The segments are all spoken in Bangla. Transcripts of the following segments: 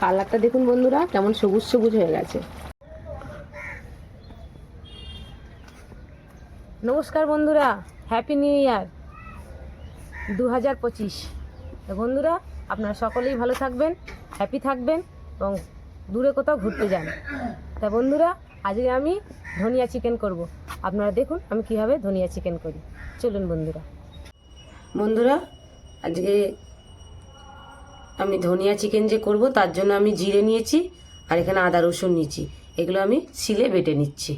কালারটা দেখুন বন্ধুরা, কেমন সবুজ সবুজ হয়ে গেছে। নমস্কার বন্ধুরা হ্যাপি নিউ ইয়ার দু হাজার পঁচিশ বন্ধুরা, আপনারা সকলেই ভালো থাকবেন হ্যাপি থাকবেন এবং দূরে কোথাও ঘুরতে যান। তা বন্ধুরা আজকে আমি ধনিয়া চিকেন করব। আপনারা দেখুন আমি কীভাবে ধনিয়া চিকেন করি। চলুন বন্ধুরা। বন্ধুরা, আজকে আমি ধনিয়া চিকেন যে করব, তার জন্য আমি জিরে নিয়েছি আর এখানে আদা রসুন নিয়েছি। এগুলো আমি শিলে বেটে নিচ্ছি।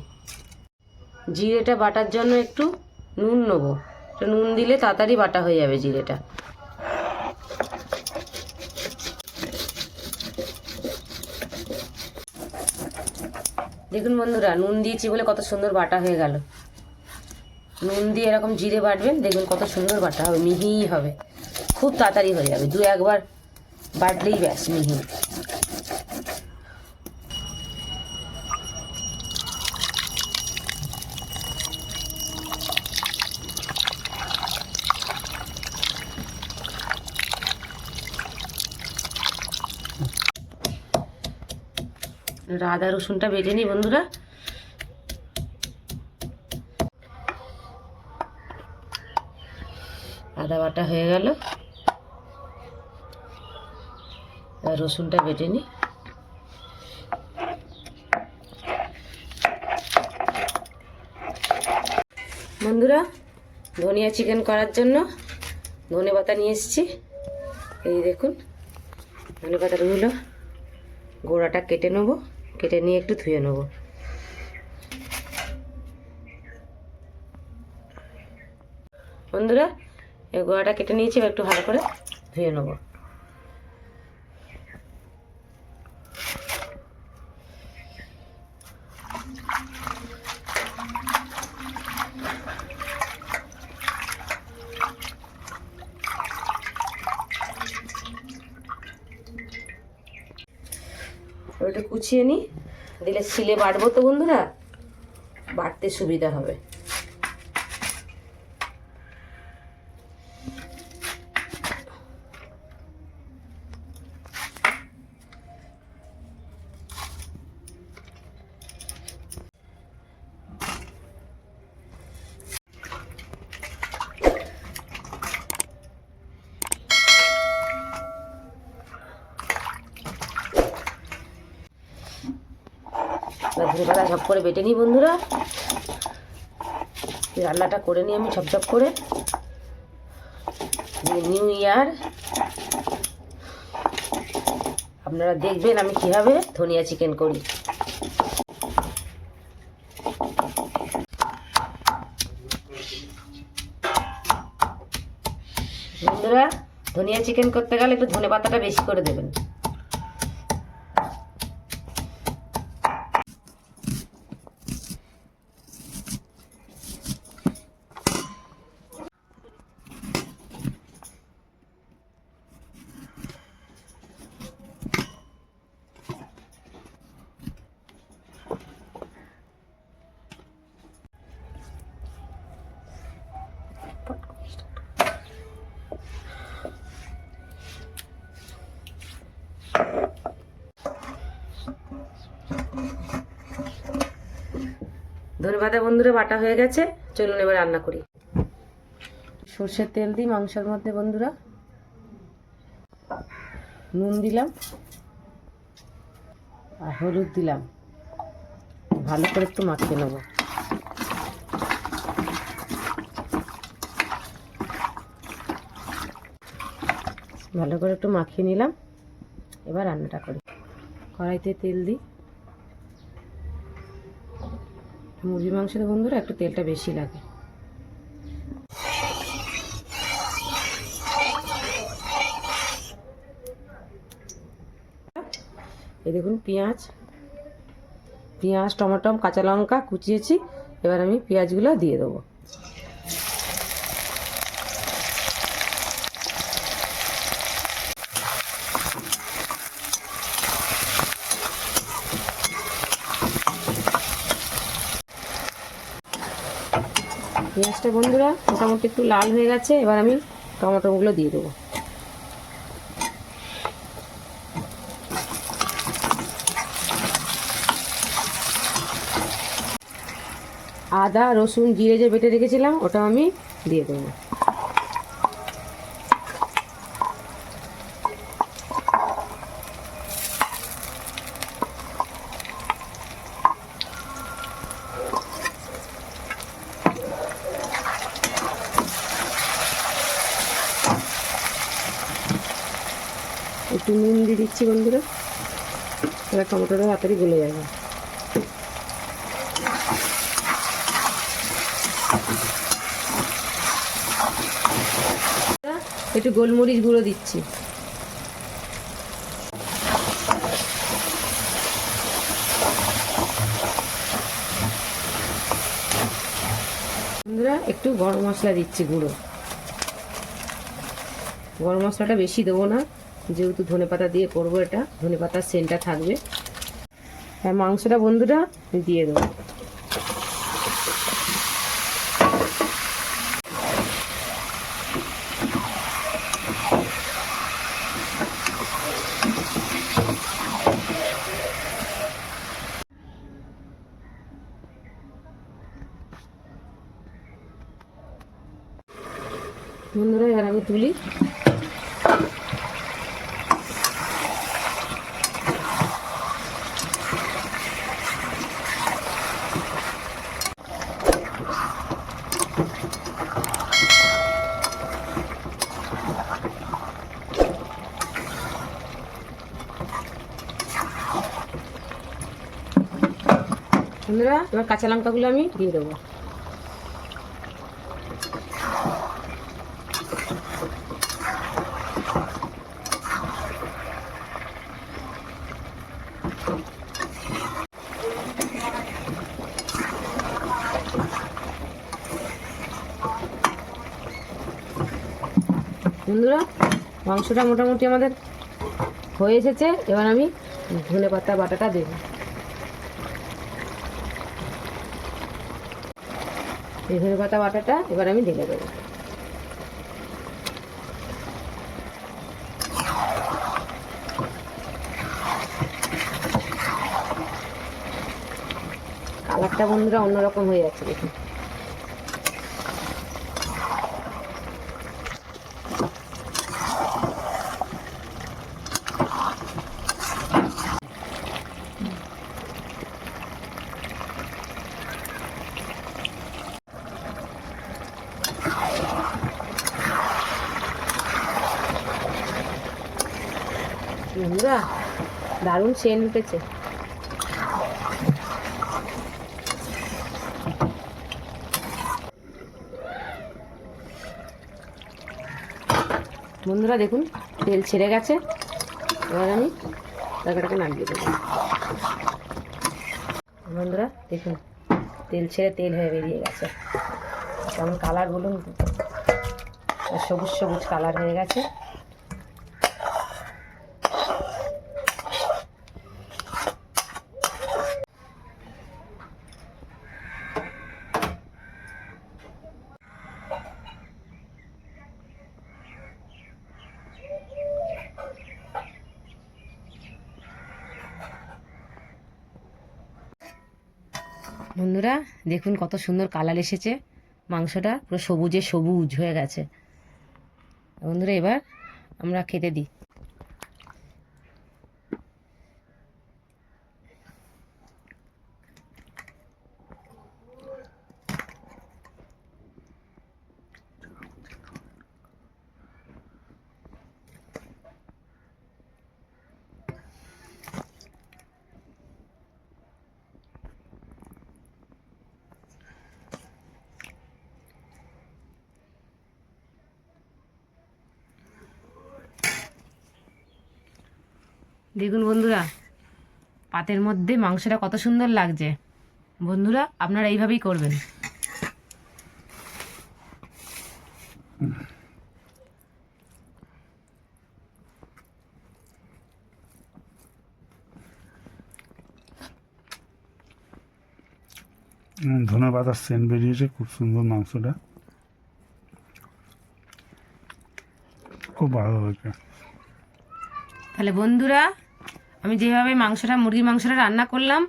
জিরেটা বাটার জন্য একটু নুন নেব। নুন দিলে তাড়াতাড়ি বাটা হয়ে যাবে জিরেটা। দেখুন বন্ধুরা, নুন দিয়েছি বলে কত সুন্দর বাটা হয়ে গেল। নুন দিয়ে এরকম জিরে বাটবেন দেখুন কত সুন্দর বাটা হবে, মিহি হবে। খুব তাড়াতাড়ি হয়ে যাবে, দু একবার বাটলেই ব্যাস মিহি। আদা রসুনটা বেটে নিই, বন্ধুরা। আদা বাটা হয়ে গেল। রসুনটা বেটে নিই। বন্ধুরা, ধনিয়া চিকেন করার জন্য ধনে পাতা নিয়ে এসেছি। এই দেখুন, ধনে পাতাগুলো গোড়াটা কেটে নেব। কেটে নিয়ে একটু ধুয়ে নেব। বন্ধুরা, এই গোয়াটা কেটে নিয়েছি একটু ভালো করে ধুয়ে নেব। ওটা কুচিয়ে নিই দিলে শিলে বাটবো তো বন্ধুরা। বাটতে সুবিধা হবে। ধরে পাতা ঝপ করে বেটে নিই বন্ধুরা। রান্নাটা করে নিই আমি ঝপঝপ করে। New year. আপনারা দেখবেন আমি কীভাবে ধনিয়া চিকেন করি। বন্ধুরা, ধনিয়া চিকেন করতে গেলে একটু ধনে পাতাটা বেশি করে দেবেন। পাতা বন্ধুরা, বাটা হয়ে গেছে। চলুন এবার রান্না করি। সর্ষের তেল দিই মাংসের মধ্যে বন্ধুরা। নুন দিলাম আর হলুদ দিলাম। ভালো করে একটু মাখিয়ে নেব। ভালো করে একটু মাখিয়ে নিলাম। এবার রান্নাটা করি। কড়াইতে তেল দিই। মুরগি মাংসের বন্ধুরা একটু তেলটা বেশি লাগে। এই দেখুন পেঁয়াজ। পেঁয়াজ টমেটো কাঁচা লঙ্কা কুচিয়েছি। এবার আমি পেঁয়াজগুলো দিয়ে দেবো। পেঁয়াজটা বন্ধুরা মোটামুটি একটু লাল হয়ে গেছে, এবার আমি টমেটোগুলো দিয়ে দেবো। আদা, রসুন, জিরে যে বেটে রেখেছিলাম, ওটা আমি দিয়ে দেবো একটু নুন দিয়ে দিচ্ছি বন্ধুরা। এবার টমেটোটা তাড়াতাড়ি গলে যাবে। একটু গোলমরিচ গুঁড়ো দিচ্ছি। বন্ধুরা, একটু গরম মশলা দিচ্ছি গুঁড়ো। গরম মশলাটা বেশি দেবো না। যেহেতু ধনে পাতা দিয়ে করব এটা, ধনে পাতার সেন্টটা থাকবে। আর মাংসটা বন্ধুরা দিয়ে দেবো। বন্ধুরা, এবার আমি তুলি। বন্ধুরা, এবার কাঁচা লঙ্কাগুলো আমি দিয়ে দেবো। বন্ধুরা, মাংসটা মোটামুটি আমাদের হয়ে এসেছে। এবার আমি ধনে পাতা বাটাটা দেবো। এই ধনে পাতা বাটাটা এবার আমি ঢেলে দেবো। কালারটা বন্ধুরা অন্যরকম হয়ে যাচ্ছে দেখুন। বন্ধুরা, দারুণ সেন্ট উঠেছে। বন্ধুরা, দেখুন, তেল ছেড়ে গেছে। এবার আমি তরকারিটাকে নামিয়ে দেবো। বন্ধুরা, দেখুন, তেল ছেড়ে তেল হয়ে বেরিয়ে গেছে। কেমন কালার বলুন সবুজ সবুজ কালার হয়ে গেছে। বন্ধুরা, দেখুন কত সুন্দর কালার এসেছে। মাংসটা পুরো সবুজে সবুজ হয়ে গেছে। বন্ধুরা, এবার আমরা খেতে দিই। দেখুন বন্ধুরা পাতের মধ্যে মাংসটা কত সুন্দর লাগছে। বন্ধুরা আপনারা এইভাবেই করবেন। ধনে পাতার সেন্ট বেরিয়েছে খুব সুন্দর মাংসটা। খুব ভালো হয়েছে। তাহলে বন্ধুরা আমি যেভাবে মাংসটা, মুরগির মাংসটা রান্না করলাম,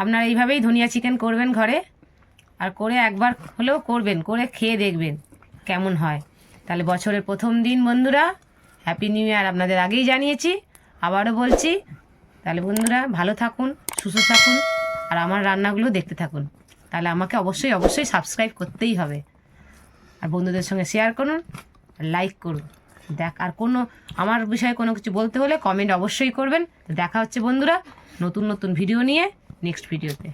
আপনারা এইভাবেই ধনিয়া চিকেন করবেন ঘরে। আর করে একবার হলেও করবেন, করে খেয়ে দেখবেন কেমন হয়। তাহলে বছরের প্রথম দিন বন্ধুরা হ্যাপি নিউ ইয়ার আপনাদের আগেই জানিয়েছি, আবারও বলছি, তাহলে বন্ধুরা ভালো থাকুন, সুস্থ থাকুন, আর আমার রান্নাগুলো দেখতে থাকুন। তাহলে আমাকে অবশ্যই অবশ্যই সাবস্ক্রাইব করতেই হবে। আর বন্ধুদের সঙ্গে শেয়ার করুন, আর লাইক করুন। দেখ, আর কোনো, আমার বিষয়ে কোনো কিছু বলতে হলে কমেন্ট অবশ্যই করবেন। দেখা হচ্ছে বন্ধুরা নতুন নতুন ভিডিও নিয়ে নেক্সট ভিডিওতে